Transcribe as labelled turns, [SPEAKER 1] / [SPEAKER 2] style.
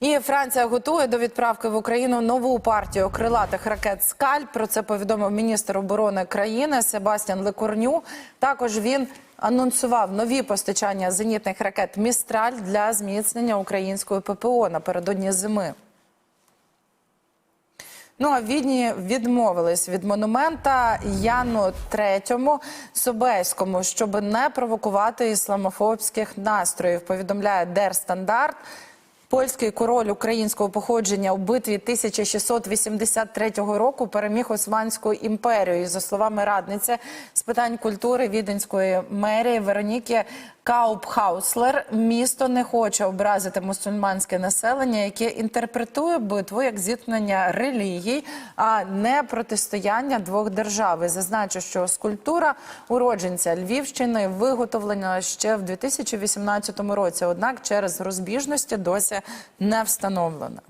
[SPEAKER 1] І Франція готує до відправки в Україну нову партію крилатих ракет Скаль. Про це повідомив міністр оборони країни Себастьян Лекорню. Також він анонсував нові постачання зенітних ракет Містраль для зміцнення української ППО напередодні зими. Ну а відні відмовились від монумента Яну Третьому Собеському, щоб не провокувати ісламофобських настроїв. Повідомляє Дерстандарт. Польський король українського походження у битві 1683 року переміг Османську імперію. За словами радниці з питань культури віденської мерії Вероніки Каупхауслер, місто не хоче образити мусульманське населення, яке інтерпретує битву як зіткнення релігій, а не протистояння двох держав. І Зазначу, що скульптура уродженця Львівщини виготовлена ще в 2018 році однак через розбіжності досі не встановлена.